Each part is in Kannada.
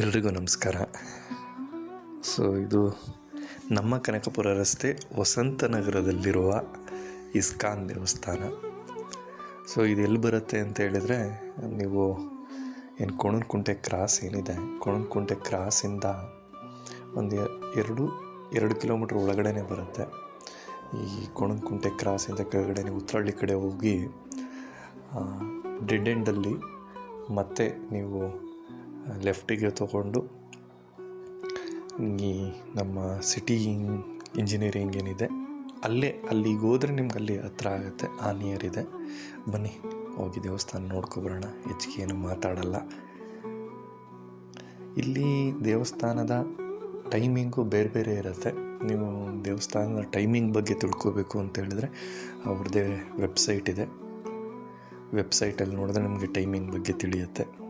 ಎಲ್ರಿಗೂ ನಮಸ್ಕಾರ. ಸೊ ಇದು ನಮ್ಮ ಕನಕಪುರ ರಸ್ತೆ ವಸಂತ ನಗರದಲ್ಲಿರುವ ಇಸ್ಕಾನ್ ದೇವಸ್ಥಾನ. ಸೊ ಇದು ಎಲ್ಲಿ ಬರುತ್ತೆ ಅಂತ ಹೇಳಿದರೆ, ನೀವು ಏನು ಕೊಣನಕುಂಟೆ ಕ್ರಾಸ್ ಏನಿದೆ ಕೊಣನಕುಂಟೆ ಕ್ರಾಸಿಂದ ಒಂದು ಎರಡು ಎರಡು ಕಿಲೋಮೀಟ್ರ್ ಒಳಗಡೆ ಬರುತ್ತೆ. ಈ ಕೊಣನಕುಂಟೆ ಕ್ರಾಸಿಂದ ಕೆಳಗಡೆ ನೀವು ಉತ್ತರಳ್ಳಿ ಕಡೆ ಹೋಗಿ ಡೆಡ್ ಎಂಡಲ್ಲಿ ಮತ್ತೆ ನೀವು ಲೆಫ್ಟಿಗೆ ತಗೊಂಡು ಈ ನಮ್ಮ ಸಿಟಿ ಇಂಜಿನಿಯರಿಂಗ್ ಏನಿದೆ, ಅಲ್ಲೇ, ಅಲ್ಲಿಗೆ ಹೋದರೆ ನಿಮ್ಗೆ ಅಲ್ಲಿ ಹತ್ರ ಆಗುತ್ತೆ, ಆ ನಿಯರ್ ಇದೆ. ಬನ್ನಿ, ಹೋಗಿ ದೇವಸ್ಥಾನ ನೋಡ್ಕೊಬರೋಣ, ಹೆಚ್ಚಿಗೆ ಏನು ಮಾತಾಡಲ್ಲ. ಇಲ್ಲಿ ದೇವಸ್ಥಾನದ ಟೈಮಿಂಗು ಬೇರೆ ಬೇರೆ ಇರುತ್ತೆ. ನೀವು ದೇವಸ್ಥಾನದ ಟೈಮಿಂಗ್ ಬಗ್ಗೆ ತಿಳ್ಕೋಬೇಕು ಅಂತ ಹೇಳಿದ್ರೆ ಅವ್ರದ್ದೇ ವೆಬ್ಸೈಟ್ ಇದೆ. ವೆಬ್ಸೈಟಲ್ಲಿ ನೋಡಿದ್ರೆ ನಿಮಗೆ ಟೈಮಿಂಗ್ ಬಗ್ಗೆ ತಿಳಿಯುತ್ತೆ.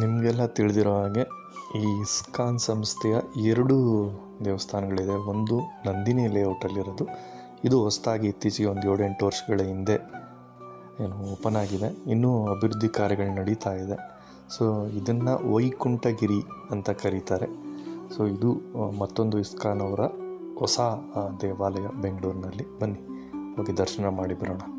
ನಿಮಗೆಲ್ಲ ತಿಳಿದಿರೋ ಹಾಗೆ ಈ ಇಸ್ಕಾನ್ ಸಂಸ್ಥೆಯ ಎರಡು ದೇವಸ್ಥಾನಗಳಿದೆ. ಒಂದು ನಂದಿನಿ ಲೇಔಟಲ್ಲಿರೋದು. ಇದು ಹೊಸದಾಗಿ ಇತ್ತೀಚೆಗೆ ಒಂದು ಏಳು ಎಂಟು ವರ್ಷಗಳ ಹಿಂದೆ ಏನು ಓಪನ್ ಆಗಿದೆ. ಇನ್ನೂ ಅಭಿವೃದ್ಧಿ ಕಾರ್ಯಗಳು ನಡೀತಾ ಇದೆ. ಸೊ, ಇದನ್ನು ವೈಕುಂಠಗಿರಿ ಅಂತ ಕರೀತಾರೆ. ಸೊ, ಇದು ಮತ್ತೊಂದು ಇಸ್ಕಾನ್ ಅವರ ಹೊಸ ದೇವಾಲಯ ಬೆಂಗಳೂರಿನಲ್ಲಿ. ಬನ್ನಿ, ಹೋಗಿ ದರ್ಶನ ಮಾಡಿ ಬರೋಣ.